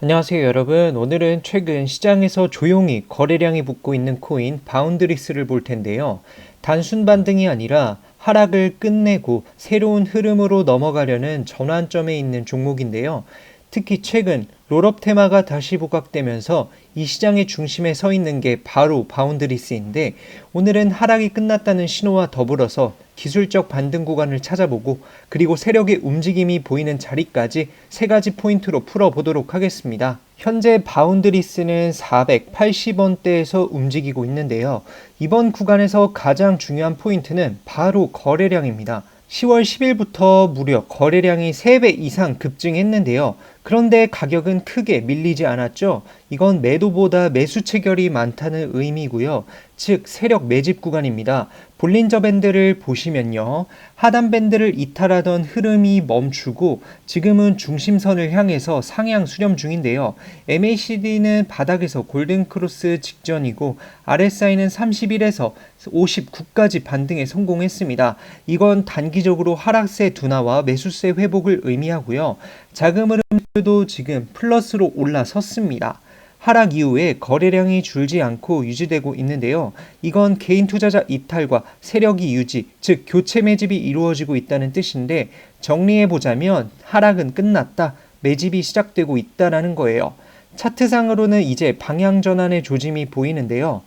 안녕하세요 여러분. 오늘은 최근 시장에서 조용히 거래량이 붙고 있는 코인 바운드리스를 볼 텐데요. 단순 반등이 아니라 하락을 끝내고 새로운 흐름으로 넘어가려는 전환점에 있는 종목인데요 특히 최근 롤업 테마가 다시 부각되면서 이 시장의 중심에 서 있는 게 바로 바운드리스인데 오늘은 하락이 끝났다는 신호와 더불어서 기술적 반등 구간을 찾아보고 그리고 세력의 움직임이 보이는 자리까지 세 가지 포인트로 풀어보도록 하겠습니다. 현재 바운드리스는 480원대에서 움직이고 있는데요. 이번 구간에서 가장 중요한 포인트는 바로 거래량입니다. 10월 10일부터 무려 거래량이 3배 이상 급증했는데요. 그런데 가격은 크게 밀리지 않았죠. 이건 매도보다 매수 체결이 많다는 의미고요. 즉 세력 매집 구간입니다. 볼린저 밴드를 보시면요. 하단 밴드를 이탈하던 흐름이 멈추고 지금은 중심선을 향해서 상향 수렴 중인데요. MACD는 바닥에서 골든 크로스 직전이고 RSI는 31에서 59까지 반등에 성공했습니다. 이건 단기적으로 하락세 둔화와 매수세 회복을 의미하고요. 자금 흐름도 지금 플러스로 올라섰습니다. 하락 이후에 거래량이 줄지 않고 유지되고 있는데요. 이건 개인 투자자 이탈과 세력이 유지, 즉 교체 매집이 이루어지고 있다는 뜻인데 정리해 보자면 하락은 끝났다. 매집이 시작되고 있다라는 거예요. 차트상으로는 이제 방향 전환의 조짐이 보이는데요.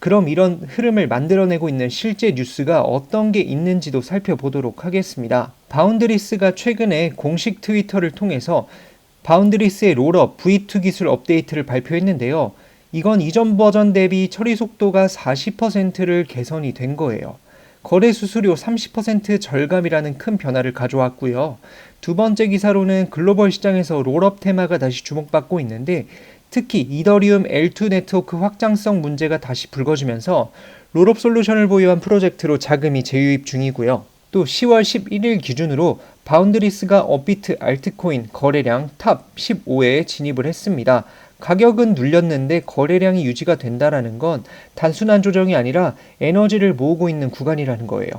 그럼 이런 흐름을 만들어내고 있는 실제 뉴스가 어떤 게 있는지도 살펴보도록 하겠습니다. 바운드리스가 최근에 공식 트위터를 통해서 바운드리스의 롤업 V2 기술 업데이트를 발표했는데요. 이건 이전 버전 대비 처리 속도가 40%를 개선이 된 거예요. 거래 수수료 30% 절감이라는 큰 변화를 가져왔고요. 두 번째 기사로는 글로벌 시장에서 롤업 테마가 다시 주목받고 있는데 특히 이더리움 L2 네트워크 확장성 문제가 다시 불거지면서 롤업 솔루션을 보유한 프로젝트로 자금이 재유입 중이고요. 또 10월 11일 기준으로 바운드리스가 업비트 알트코인 거래량 탑 15에 진입을 했습니다. 가격은 눌렸는데 거래량이 유지가 된다라는 건 단순한 조정이 아니라 에너지를 모으고 있는 구간이라는 거예요.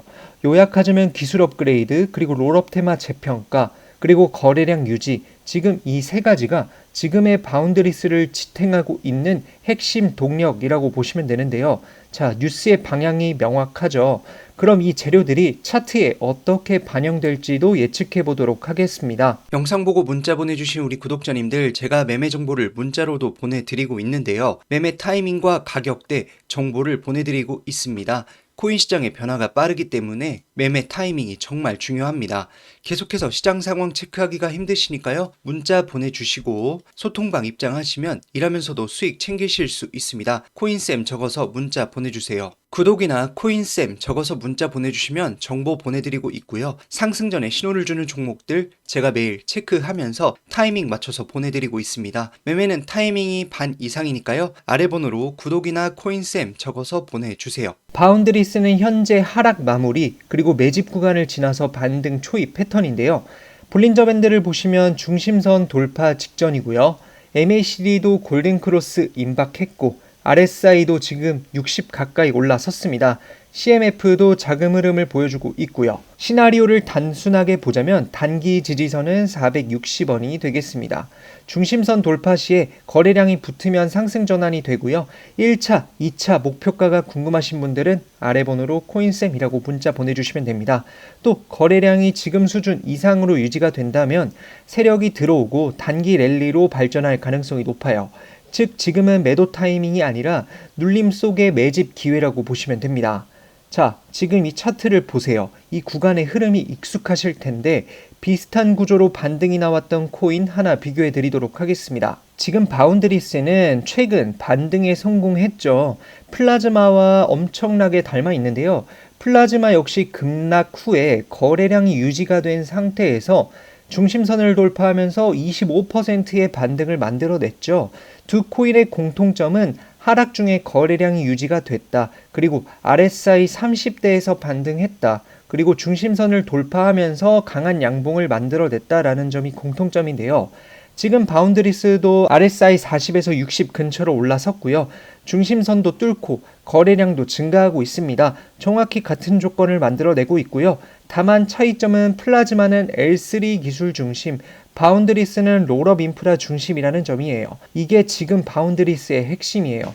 요약하자면 기술 업그레이드, 그리고 롤업 테마 재평가, 그리고 거래량 유지, 지금 이 세 가지가 지금의 바운드리스를 지탱하고 있는 핵심 동력이라고 보시면 되는데요. 자, 뉴스의 방향이 명확하죠. 그럼 이 재료들이 차트에 어떻게 반영될지도 예측해 보도록 하겠습니다. 영상 보고 문자 보내주신 우리 구독자님들 제가 매매 정보를 문자로도 보내드리고 있는데요. 매매 타이밍과 가격대 정보를 보내드리고 있습니다. 코인 시장의 변화가 빠르기 때문에 매매 타이밍이 정말 중요합니다. 계속해서 시장 상황 체크하기가 힘드시니까요. 문자 보내주시고 소통방 입장하시면 일하면서도 수익 챙기실 수 있습니다. 코인쌤 적어서 문자 보내주세요. 구독이나 코인쌤 적어서 문자 보내주시면 정보 보내드리고 있고요. 상승 전에 신호를 주는 종목들 제가 매일 체크하면서 타이밍 맞춰서 보내드리고 있습니다. 매매는 타이밍이 반 이상이니까요. 아래 번호로 구독이나 코인쌤 적어서 보내주세요. 바운드리스는 현재 하락 마무리 그리고 매집 구간을 지나서 반등 초입 패턴인데요. 볼린저 밴드를 보시면 중심선 돌파 직전이고요. MACD도 골든크로스 임박했고 RSI도 지금 60 가까이 올라섰습니다. CMF도 자금 흐름을 보여주고 있고요. 시나리오를 단순하게 보자면 단기 지지선은 460원이 되겠습니다. 중심선 돌파 시에 거래량이 붙으면 상승 전환이 되고요. 1차, 2차 목표가가 궁금하신 분들은 아래 번호로 코인쌤이라고 문자 보내주시면 됩니다. 또 거래량이 지금 수준 이상으로 유지가 된다면 세력이 들어오고 단기 랠리로 발전할 가능성이 높아요. 즉 지금은 매도 타이밍이 아니라 눌림 속의 매집 기회라고 보시면 됩니다. 자, 지금 이 차트를 보세요. 이 구간의 흐름이 익숙하실 텐데 비슷한 구조로 반등이 나왔던 코인 하나 비교해 드리도록 하겠습니다. 지금 바운드리스는 최근 반등에 성공했죠. 플라즈마와 엄청나게 닮아 있는데요. 플라즈마 역시 급락 후에 거래량이 유지가 된 상태에서 중심선을 돌파하면서 25%의 반등을 만들어냈죠. 두 코인의 공통점은 하락 중에 거래량이 유지가 됐다. 그리고 RSI 30대에서 반등했다. 그리고 중심선을 돌파하면서 강한 양봉을 만들어냈다라는 점이 공통점인데요. 지금 바운드리스도 RSI 40에서 60 근처로 올라섰고요. 중심선도 뚫고 거래량도 증가하고 있습니다. 정확히 같은 조건을 만들어내고 있고요. 다만 차이점은 플라즈마는 L3 기술 중심, 바운드리스는 롤업 인프라 중심이라는 점이에요. 이게 지금 바운드리스의 핵심이에요.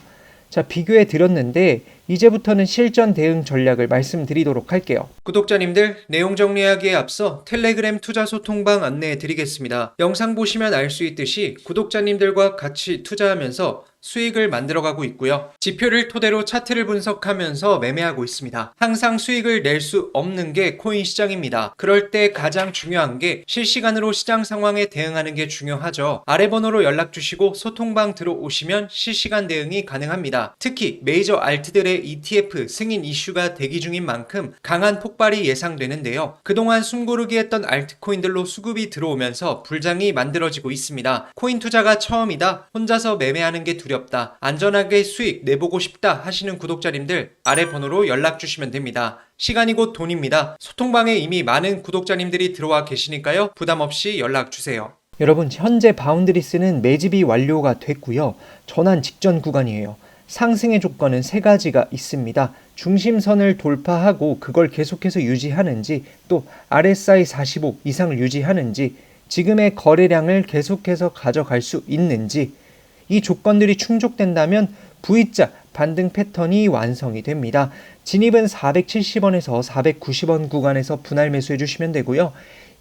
자, 비교해 드렸는데 이제부터는 실전 대응 전략을 말씀드리도록 할게요. 구독자님들, 내용 정리하기에 앞서 텔레그램 투자 소통방 안내해 드리겠습니다. 영상 보시면 알 수 있듯이 구독자님들과 같이 투자하면서 수익을 만들어가고 있고요. 지표를 토대로 차트를 분석하면서 매매하고 있습니다. 항상 수익을 낼 수 없는 게 코인 시장입니다. 그럴 때 가장 중요한 게 실시간으로 시장 상황에 대응하는 게 중요하죠. 아래 번호로 연락 주시고 소통방 들어오시면 실시간 대응이 가능합니다. 특히 메이저 알트들의 ETF 승인 이슈가 대기 중인 만큼 강한 폭발이 예상되는데요. 그동안 숨고르기 했던 알트코인들로 수급이 들어오면서 불장이 만들어지고 있습니다. 코인 투자가 처음이다. 혼자서 매매하는 게 두 렵다. 안전하게 수익 내보고 싶다 하시는 구독자님들 아래 번호로 연락 주시면 됩니다. 시간이 곧 돈입니다. 소통방에 이미 많은 구독자님들이 들어와 계시니까요. 부담 없이 연락 주세요. 여러분, 현재 바운드리스는 매집이 완료가 됐고요. 전환 직전 구간이에요. 상승의 조건은 세 가지가 있습니다. 중심선을 돌파하고 그걸 계속해서 유지하는지 또 RSI 45 이상을 유지하는지 지금의 거래량을 계속해서 가져갈 수 있는지 이 조건들이 충족된다면 V자 반등 패턴이 완성이 됩니다. 진입은 470원에서 490원 구간에서 분할 매수해 주시면 되고요.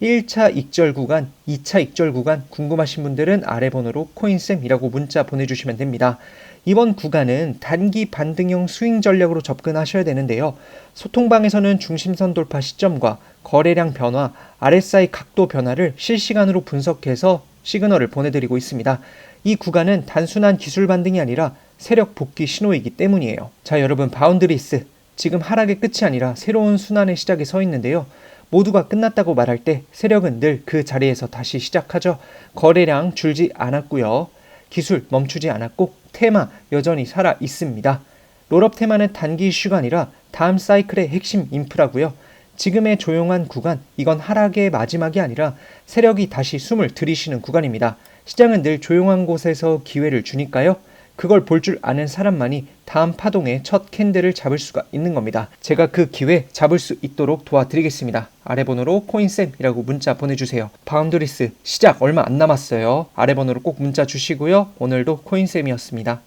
1차 익절 구간, 2차 익절 구간 궁금하신 분들은 아래 번호로 코인쌤이라고 문자 보내주시면 됩니다. 이번 구간은 단기 반등형 스윙 전략으로 접근하셔야 되는데요. 소통방에서는 중심선 돌파 시점과 거래량 변화, RSI 각도 변화를 실시간으로 분석해서 시그널을 보내드리고 있습니다. 이 구간은 단순한 기술 반등이 아니라 세력 복귀 신호이기 때문이에요. 자, 여러분, 바운드리스. 지금 하락의 끝이 아니라 새로운 순환의 시작에 서 있는데요. 모두가 끝났다고 말할 때 세력은 늘 그 자리에서 다시 시작하죠. 거래량 줄지 않았고요. 기술 멈추지 않았고 테마 여전히 살아 있습니다. 롤업 테마는 단기 이슈가 아니라 다음 사이클의 핵심 인프라고요. 지금의 조용한 구간, 이건 하락의 마지막이 아니라 세력이 다시 숨을 들이쉬는 구간입니다. 시장은 늘 조용한 곳에서 기회를 주니까요. 그걸 볼 줄 아는 사람만이 다음 파동의 첫 캔들을 잡을 수가 있는 겁니다. 제가 그 기회 잡을 수 있도록 도와드리겠습니다. 아래 번호로 코인쌤이라고 문자 보내주세요. 바운드리스 시작 얼마 안 남았어요. 아래 번호로 꼭 문자 주시고요. 오늘도 코인쌤이었습니다.